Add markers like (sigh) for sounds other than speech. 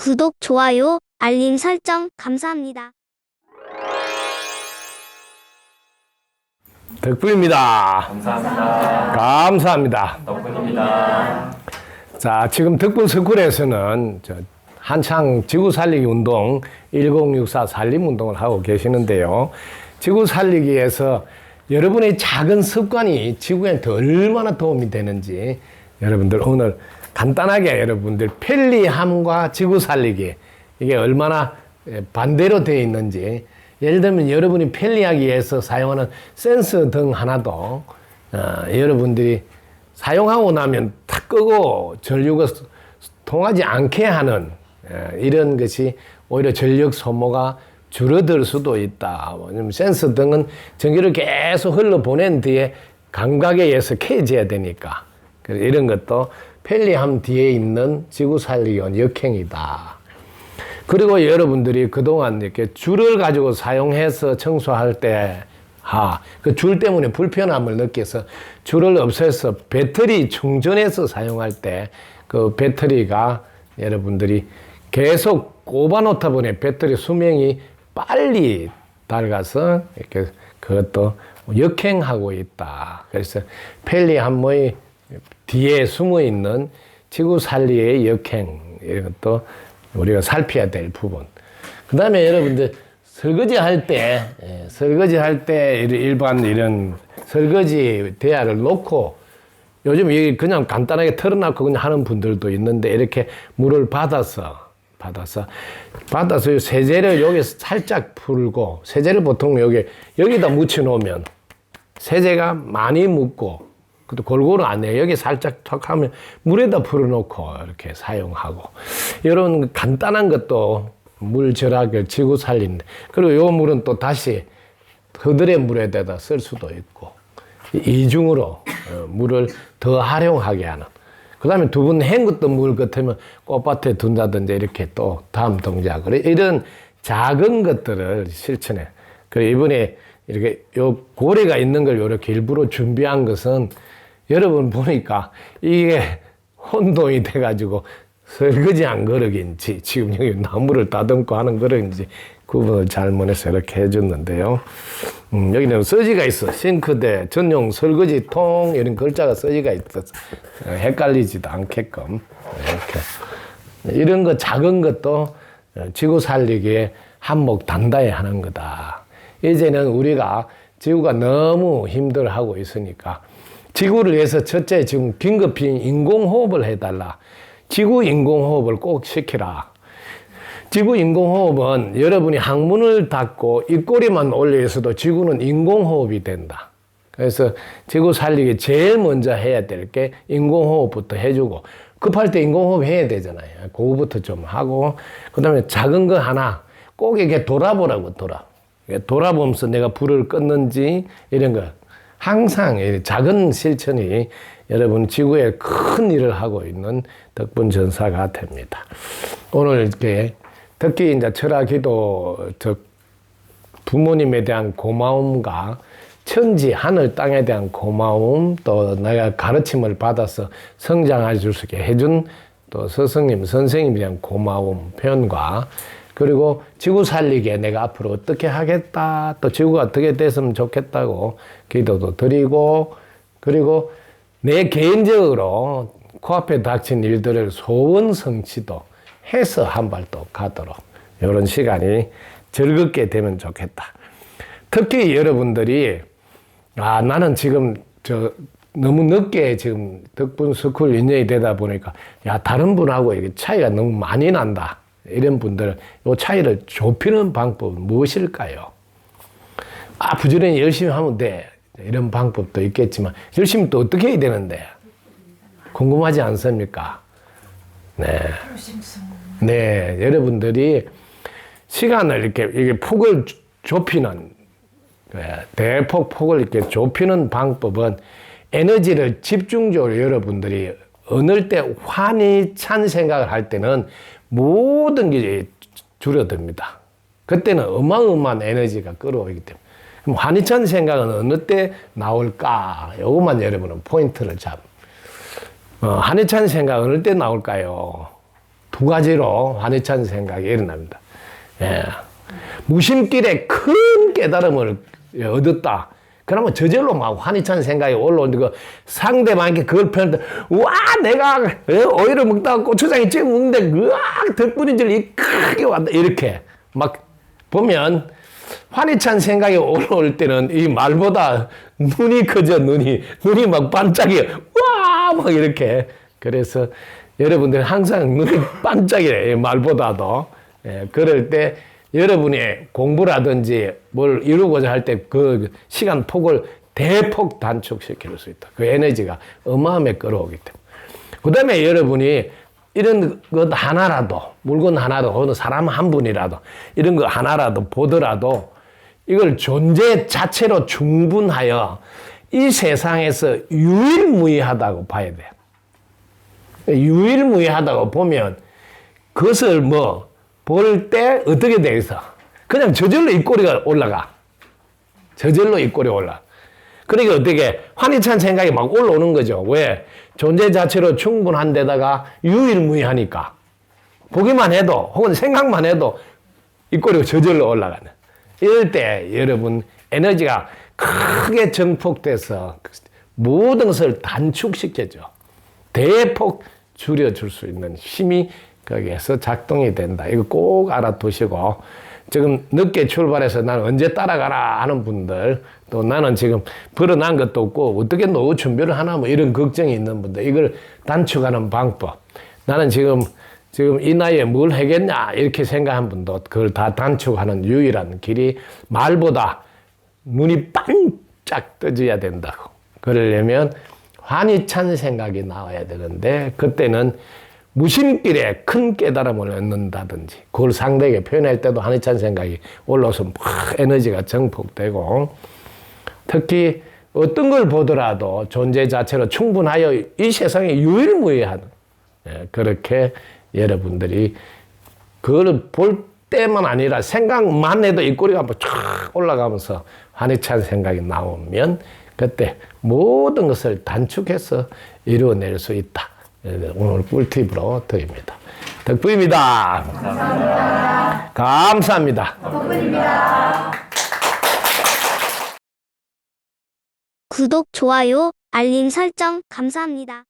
구독, 좋아요, 알림 설정 감사합니다. 덕분입니다. 감사합니다. 감사합니다. 덕분입니다. 자, 지금 덕분 스쿨에서는 저 한창 지구 살리기 운동 1064 살림 운동을 하고 계시는데요. 지구 살리기에서 여러분의 작은 습관이 지구한테 얼마나 도움이 되는지 여러분들 오늘 간단하게 여러분들 편리함과 지구 살리기 이게 얼마나 예, 반대로 되어 있는지 예를 들면 여러분이 편리하기 위해서 사용하는 센서 등 하나도 어, 여러분들이 사용하고 나면 탁 끄고 전류가 스- 통하지 않게 하는 예, 이런 것이 오히려 전력 소모가 줄어들 수도 있다. 왜냐면 센서 등은 전기를 계속 흘러 보낸 뒤에 감각에 의해서 켜져야 되니까 그래서 이런 것도 편리함 뒤에 있는 지구 살리기 원 역행이다. 그리고 여러분들이 그동안 이렇게 줄을 가지고 사용해서 청소할 때, 하, 그 줄 때문에 불편함을 느껴서 줄을 없애서 배터리 충전해서 사용할 때 그 배터리가 여러분들이 계속 꼽아놓다 보니 배터리 수명이 빨리 닳아서 이렇게 그것도 역행하고 있다. 그래서 편리함의 뒤에 숨어 있는 지구 살리의 역행 이런 것도 우리가 살펴야 될 부분. 그 다음에 여러분들 설거지 할 때, 예, 설거지 할 때 일반 이런 설거지 대야를 놓고 요즘 이게 그냥 간단하게 털어놓고 그냥 하는 분들도 있는데 이렇게 물을 받아서 받아서 받아서 세제를 여기서 살짝 풀고 세제를 보통 여기 여기다 묻혀 놓으면 세제가 많이 묻고 그것도 골고루 안 해요. 여기 살짝 턱 하면 물에다 풀어놓고 이렇게 사용하고 이런 간단한 것도 물 절약을 지구 살린데 그리고 요 물은 또 다시 그들의 물에다가 쓸 수도 있고 이중으로 어, 물을 더 활용하게 하는 그 다음에 두 분 헹궜던 물 같으면 꽃밭에 둔다든지 이렇게 또 다음 동작을 이런 작은 것들을 실천해. 그리고 이번에 이렇게 요 고래가 있는 걸 이렇게 일부러 준비한 것은 여러분 보니까 이게 혼동이 돼가지고 설거지 한 그릇인지 지금 여기 나무를 다듬고 하는 그릇인지 구분을 잘못해서 이렇게 해줬는데요. 음, 여기는 써지가 있어. 싱크대, 전용 설거지 통 이런 글자가 써지가 있어서 어, 헷갈리지도 않게끔 이렇게 이런 거 작은 것도 어, 지구 살리기에 한몫 단단히 하는 거다. 이제는 우리가 지구가 너무 힘들어하고 있으니까 지구를 위해서 첫째 지금 긴급히 인공호흡을 해달라. 지구 인공호흡을 꼭 시키라. 지구 인공호흡은 여러분이 항문을 닫고 입꼬리만 올려 있어도 지구는 인공호흡이 된다. 그래서 지구 살리기 제일 먼저 해야 될 게 인공호흡부터 해주고 급할 때 인공호흡 해야 되잖아요. 그거부터 좀 하고 그다음에 작은 거 하나 꼭 이렇게 돌아보라고 돌아. 돌아보면서 내가 불을 껐는지 이런 거 항상 이 작은 실천이 여러분 지구에 큰 일을 하고 있는 덕분 전사가 됩니다. 오늘 이렇게 특히 이제 철학기도 저 부모님에 대한 고마움과 천지 하늘 땅에 대한 고마움 또 내가 가르침을 받아서 성장할 수 있게 해준 또 스승님 선생님에 대한 고마움 표현과 그리고 지구 살리기에 내가 앞으로 어떻게 하겠다 또 지구가 어떻게 됐으면 좋겠다고 기도도 드리고 그리고 내 개인적으로 코앞에 닥친 일들을 소원 성취도 해서 한 발 또 가도록 이런 시간이 즐겁게 되면 좋겠다. 특히 여러분들이 아 나는 지금 저 너무 늦게 지금 덕분 스쿨 인연이 되다 보니까 야 다른 분하고 이게 차이가 너무 많이 난다 이런 분들 이 차이를 좁히는 방법은 무엇일까요? 아 부지런히 열심히 하면 돼 이런 방법도 있겠지만 열심히 또 어떻게 해야 되는데 궁금하지 않습니까? 네. 네, 여러분들이 시간을 이렇게, 이게 폭을 좁- 좁히는, 예, 대폭 폭을 이렇게 좁히는 방법은 에너지를 집중적으로 여러분들이 어느 때 환히 찬 생각을 할 때는 모든 게 줄어듭니다. 그때는 어마어마한 에너지가 끌어오기 때문에. 그럼 환히 찬 생각은 어느 때 나올까? 이것만 여러분은 포인트를 잡. 어, 한해찬 생각 어느 때 나올까요? 두 가지로 환희찬 생각이 일어납니다. 예. 무심길에 큰 깨달음을 얻었다. 그러면 저절로 막 환희찬 생각이 올라오는데 그 상대방에게 그걸 표현할 때, 와, 내가 예, 오이를 먹다가 고추장에 찍어 먹는데, 으악, 덕분인 줄이 크게 왔다. 이렇게 막 보면 환희찬 생각이 올라올 때는 이 말보다 눈이 커져, 눈이. 눈이 막 반짝이요. 와! 막 이렇게. 그래서 여러분들 항상 눈이 (laughs) 반짝이래, 이 말보다도. 예, 그럴 때 여러분이 공부라든지 뭘 이루고자 할 때 그 시간 폭을 대폭 단축시킬 수 있다. 그 에너지가 어마어마하게 끌어오기 때문에. 그 다음에 여러분이 이런 것 하나라도, 물건 하나도, 어느 사람 한 분이라도, 이런 거 하나라도 보더라도 이걸 존재 자체로 충분하여 이 세상에서 유일무이하다고 봐야 돼요. 유일무이하다고 보면 그것을 뭐 볼 때 어떻게 돼 있어? 그냥 저절로 입꼬리가 올라가. 저절로 입꼬리 올라. 그러니까 어떻게 환희찬 생각이 막 올라오는 거죠. 왜? 존재 자체로 충분한 데다가 유일무이하니까. 보기만 해도 혹은 생각만 해도 입꼬리가 저절로 올라가는. 이럴 때 여러분 에너지가 크게 증폭돼서 모든 것을 단축시켜줘. 대폭 줄여줄 수 있는 힘이 거기에서 작동이 된다. 이거 꼭 알아두시고 지금 늦게 출발해서 나는 언제 따라가라 하는 분들 또 나는 지금 벌어난 것도 없고 어떻게 노후 준비를 하나 뭐 이런 걱정이 있는 분들 이걸 단축하는 방법 나는 지금 지금 이 나이에 뭘 하겠냐 이렇게 생각한 분도 그걸 다 단축하는 유일한 길이 말보다 눈이 반짝 떠져야 된다고 그러려면 환희찬 생각이 나와야 되는데 그때는 무심길에 큰 깨달음을 얻는다든지 그걸 상대에게 표현할 때도 환희찬 생각이 올라와서 막 에너지가 증폭되고 특히 어떤 걸 보더라도 존재 자체로 충분하여 이 세상에 유일무이한 예, 그렇게 여러분들이 그걸 볼 때만 아니라 생각만 해도 입꼬리가 한번 쫙 올라가면서 환희찬 생각이 나오면 그때 모든 것을 단축해서 이루어낼 수 있다. 예, 오늘 꿀팁으로 드립니다. 덕분입니다. 감사합니다. 감사합니다. 구독, 좋아요, 알림 설정 감사합니다.